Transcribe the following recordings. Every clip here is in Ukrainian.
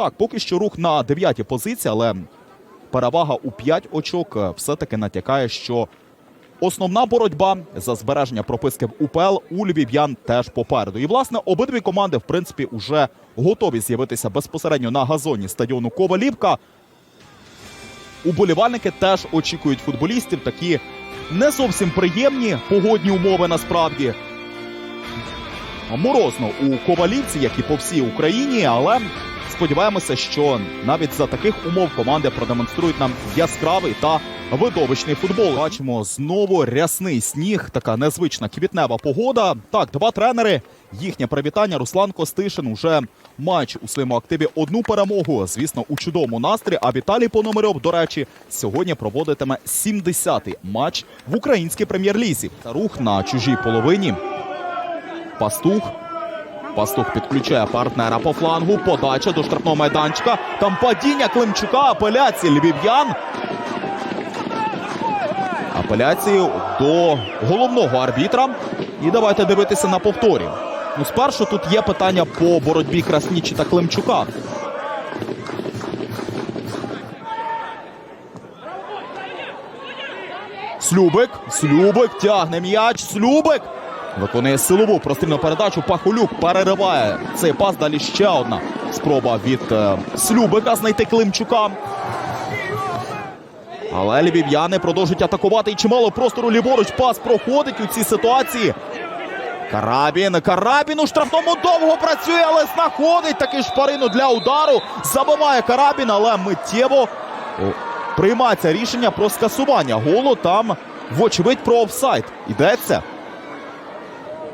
Так, поки що рух на дев'ятій позиції, але перевага у 5 очок е, все-таки натякає, що основна боротьба за збереження прописки в УПЛ у львів'ян теж попереду. І, власне, обидві команди, в принципі, вже готові з'явитися безпосередньо на газоні стадіону Ковалівка. Уболівальники теж очікують футболістів. Такі не зовсім приємні погодні умови насправді. Морозно у Ковалівці, як і по всій Україні, але сподіваємося, що навіть за таких умов команди продемонструють нам яскравий та видовищний футбол. Бачимо знову рясний сніг, така незвична квітнева погода. Так, два тренери. Їхнє привітання. Руслан Костишин уже матч у своєму активі одну перемогу. Звісно, у чудовому настрій. А Віталій Пономарьов, до речі, сьогодні проводитиме 70-й матч в українській прем'єр-лізі. Рух на чужій половині. Пастух. Пастух підключає партнера по флангу. Подача до штрафного майданчика. Там падіння Климчука. Апеляції львів'ян. Апеляції до головного арбітра. І давайте дивитися на повторі. Ну, спершу тут є питання по боротьбі Краснічі та Климчука. Слюбик. Слюбик тягне м'яч. Слюбик. Виконує силову прострільну передачу. Пахулюк перериває цей пас. Далі ще одна спроба від е, Слюбика знайти Климчука. Але львів'яни продовжують атакувати і чимало простору ліворуч. Пас проходить у цій ситуації. Карабін. Карабін у штрафному довго працює, але знаходить таки шпарину для удару. Забиває Карабін, але миттєво приймається рішення про скасування голу. Там, вочевидь, про офсайд. Йдеться.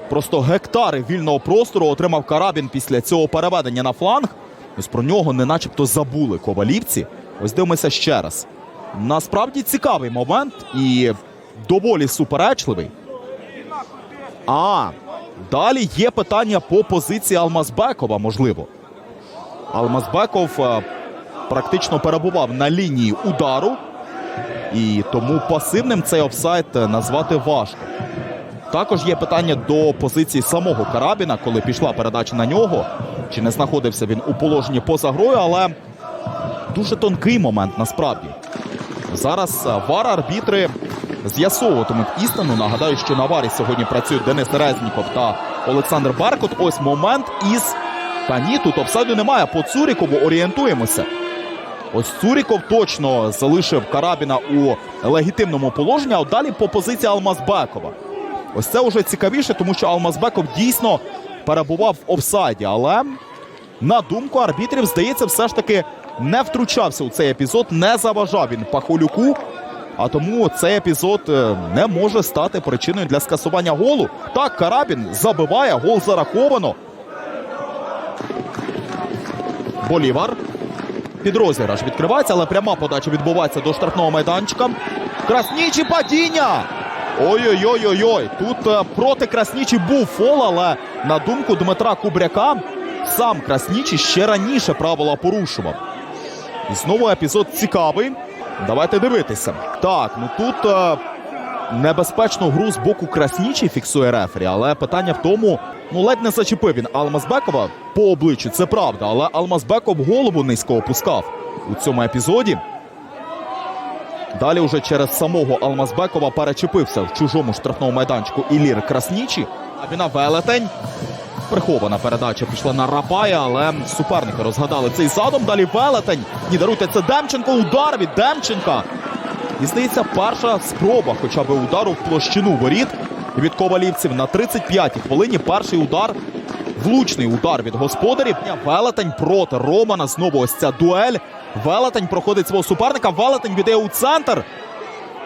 Просто гектари вільного простору отримав Карабін після цього переведення на фланг. Ось про нього не начебто забули ковалівці. Ось дивимося ще раз. Насправді цікавий момент і доволі суперечливий. А далі є питання по позиції Алмазбекова, можливо. Алмазбеков е, практично перебував на лінії удару, і тому пасивним цей офсайд е, назвати важко. Також є питання до позиції самого Карабіна, коли пішла передача на нього. Чи не знаходився він у положенні поза грою, але дуже тонкий момент насправді. Зараз е, вар арбітри з'ясовуватимуть істину. Нагадаю, що на варі сьогодні працюють Денис Резніков та Олександр Баркот. Ось момент із. Та ні, тут офсайду немає. По Цурікову орієнтуємося. Ось Цуріков точно залишив Карабіна у легітимному положенні, а далі по позиції Алмазбекова. Ось це вже цікавіше, тому що Алмазбеков дійсно перебував в офсайді. Але на думку арбітрів, здається, все ж таки не втручався у цей епізод, не заважав він Пахолюку. А тому цей епізод е, не може стати причиною для скасування голу. Так, Карабін забиває, гол зараховано. Болівар. Під розіграш відкривається, але пряма подача відбувається до штрафного майданчика. Краснічі падіння! Ой-ой-ой-ой-ой. Тут е, проти Краснічі був фол, але на думку Дмитра Кубряка, сам Краснічі ще раніше правила порушував. І знову епізод цікавий. Давайте дивитися. Так, ну тут е, небезпечну гру з боку Краснічі фіксує рефері, але питання в тому, ну ледь не зачепив він Алмазбекова по обличчю, це правда, але Алмазбеков голову низько опускав у цьому епізоді. Далі уже через самого Алмазбекова перечепився в чужому штрафному майданчику Ілір Краснічі. А він велетень. Прихована передача пішла на Рапая, але суперники розгадали цей задум. Далі велетень. Ні, даруйте, це Демченко. Удар від Демченка. І здається, перша спроба хоча б удару в площину воріт від ковалівців на 35-й хвилині. Перший удар. Влучний удар від господарів. Велетень проти Романа. Знову ось ця дуель. Велетень проходить свого суперника. Велетень віддає у центр.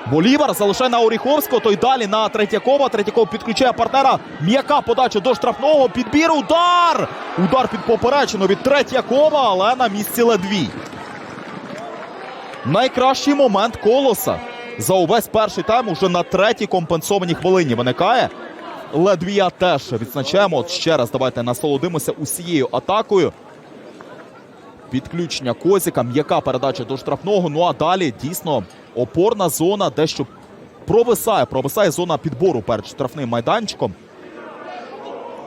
Болівар залишає на Оріховського. Той далі на Третьякова. Третьяков підключає партнера. М'яка подача до штрафного. Підбір. Удар! Удар під поперечину від Третьякова, але на місці ледвій. Найкращий момент колоса за увесь перший тайм уже на третій компенсованій хвилині виникає. Ледвія теж відзначаємо. От ще раз давайте насолодимося усією атакою. Підключення Козіка, м'яка передача до штрафного. Ну а далі дійсно опорна зона дещо провисає. Провисає зона підбору перед штрафним майданчиком.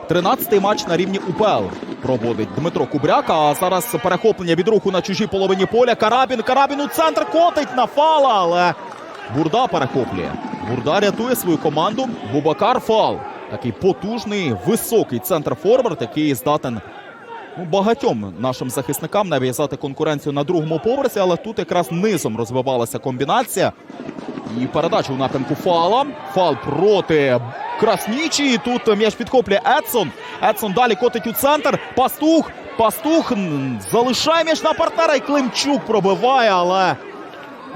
13-й матч на рівні УПЛ проводить Дмитро Кубряк. А зараз перехоплення від руху на чужій половині поля. Карабін. Карабін у центр котить на фала, але Бурда перехоплює. Бурда рятує свою команду. Бубакар фал. Такий потужний, високий центр форвард, який здатен ну, багатьом нашим захисникам нав'язати конкуренцію на другому поверсі, але тут якраз низом розвивалася комбінація. І передача у напрямку фала. Фал проти Краснічі. І тут м'яч підхоплює Едсон. Едсон далі котить у центр. Пастух. Пастух залишає м'яч на партнера. І Климчук пробиває, але.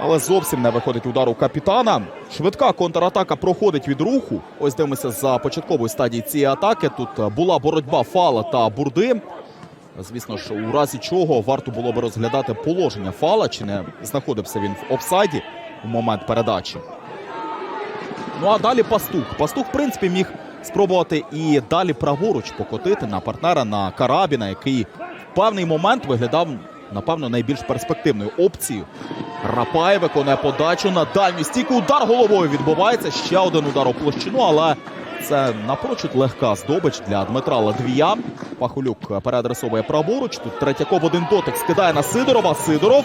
Але зовсім не виходить удар у капітана. Швидка контратака проходить від руху. Ось дивимося за початкової стадії цієї атаки. Тут була боротьба фала та бурди. Звісно ж, у разі чого варто було би розглядати положення фала, чи не знаходився він в офсайді у момент передачі. Ну а далі пастух. Пастух, в принципі, міг спробувати і далі праворуч покотити на партнера на карабіна, який в певний момент виглядав, напевно, найбільш перспективною опцією. Рапай виконує подачу на дальню стійку. Удар головою відбувається. Ще один удар у площину, але це напрочуд легка здобич для Дмитра Ладвія. Пахулюк переадресовує праворуч. Тут Третьяков один дотик скидає на Сидорова. Сидоров.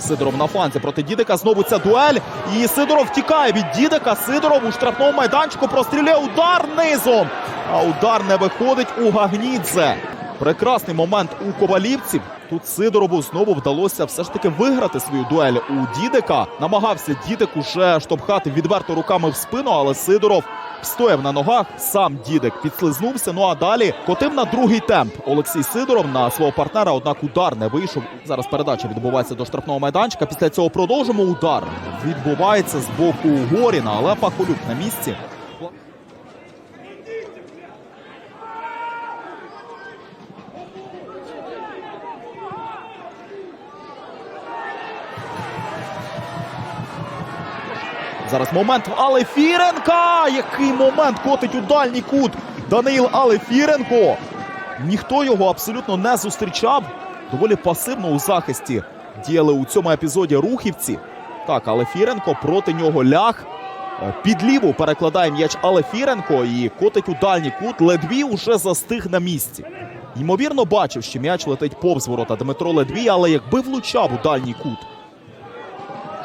Сидоров на фланзі проти Дідика. Знову ця дуель. І Сидоров втікає від Дідика. Сидоров у штрафному майданчику простріляє удар низом. А удар не виходить у Гагнідзе. Прекрасний момент у ковалівців. Тут Сидорову знову вдалося все ж таки виграти свою дуель у Дідика. Намагався Дідик уже штовхати відверто руками в спину, але Сидоров стояв на ногах. Сам Дідик підслизнувся. Ну а далі котив на другий темп. Олексій Сидоров на свого партнера, однак удар не вийшов. Зараз передача відбувається до штрафного майданчика. Після цього продовжимо удар. Відбувається з боку Горіна, але Пахолюк на місці. Зараз момент Алефіренка. Який момент котить у дальній кут. Даниїл Алефіренко. Ніхто його абсолютно не зустрічав. Доволі пасивно у захисті діяли у цьому епізоді рухівці. Так, Алефіренко проти нього ляг. Е, Під ліву перекладає м'яч Алефіренко і котить у дальній кут. Ледвій уже застиг на місці. Ймовірно, бачив, що м'яч летить повз ворота Дмитро Ледвій, але якби влучав у дальній кут.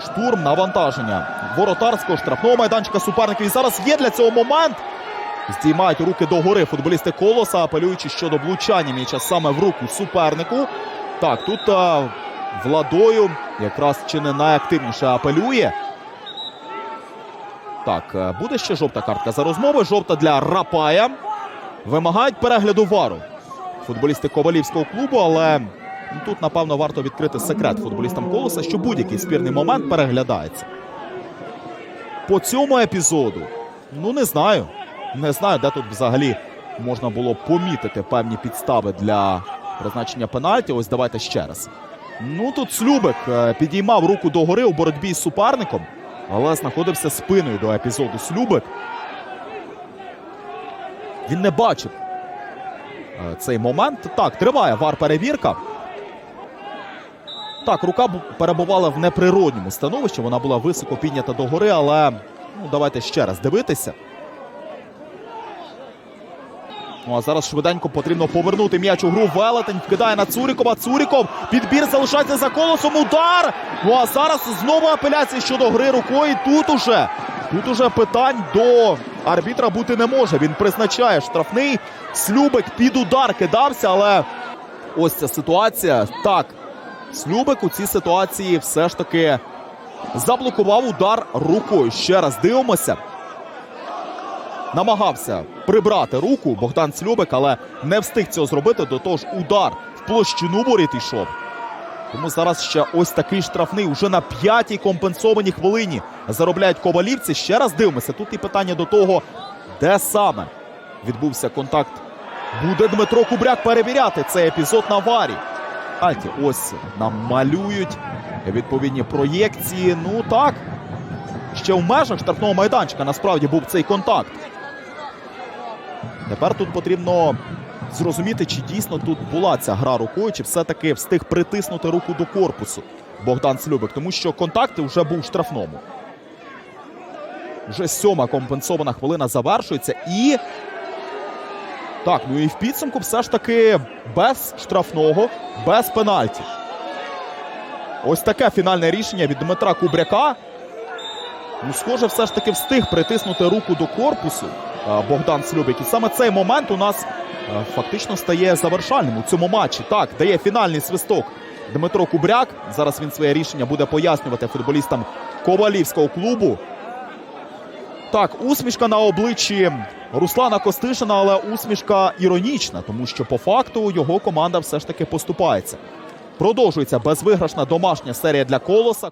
Штурм навантаження воротарського штрафного майданчика суперників. І зараз є для цього момент. Здіймають руки догори футболісти колоса, апелюючи щодо влучання м'яча саме в руку супернику. Так, тут а, владою якраз чи не найактивніше апелює. Так, е, буде ще жовта картка за розмови. Жовта для Рапая. Вимагають перегляду вару. Футболісти Ковалівського клубу, але Тут, напевно, варто відкрити секрет футболістам колоса, що будь-який спірний момент переглядається. По цьому епізоду, ну не знаю. Не знаю, де тут взагалі можна було помітити певні підстави для призначення пенальті. Ось давайте ще раз. Ну тут Слюбик е, підіймав руку догори у боротьбі з суперником, але знаходився спиною до епізоду Слюбик. Він не бачив е, цей момент. Так, триває вар-перевірка. Так, рука перебувала в неприродньому становищі. Вона була високо піднята догори, але ну, давайте ще раз дивитися. Ну а зараз швиденько потрібно повернути м'яч у гру. Велетень вкидає на Цурікова. Цуріков. Підбір залишається за колосом. Удар. Ну а зараз знову апеляція щодо гри рукою. Тут уже. Тут уже питань до арбітра бути не може. Він призначає штрафний. Слюбик під удар кидався, але ось ця ситуація. Так, Слюбик у цій ситуації все ж таки заблокував удар рукою. Ще раз дивимося. Намагався прибрати руку Богдан Слюбик, але не встиг цього зробити. До того ж, удар в площину воріт йшов. Тому зараз ще ось такий штрафний. Уже на п'ятій компенсованій хвилині заробляють ковалівці. Ще раз дивимося. Тут і питання до того, де саме відбувся контакт. Буде Дмитро Кубряк перевіряти цей епізод на варі. Альті, ось нам малюють відповідні проєкції. Ну так. Ще в межах штрафного майданчика насправді був цей контакт. Тепер тут потрібно зрозуміти, чи дійсно тут була ця гра рукою, чи все-таки встиг притиснути руку до корпусу Богдан Слюбик, тому що контакт вже був штрафному. Вже сьома компенсована хвилина завершується і. Так, ну і в підсумку все ж таки без штрафного, без пенальті. Ось таке фінальне рішення від Дмитра Кубряка. Ну, схоже, все ж таки встиг притиснути руку до корпусу Богдан Слюбик. І саме цей момент у нас фактично стає завершальним у цьому матчі. Так, дає фінальний свисток Дмитро Кубряк. Зараз він своє рішення буде пояснювати футболістам Ковалівського клубу. Так, усмішка на обличчі Руслана Костишина, але усмішка іронічна, тому що по факту його команда все ж таки поступається. Продовжується безвиграшна домашня серія для колоса.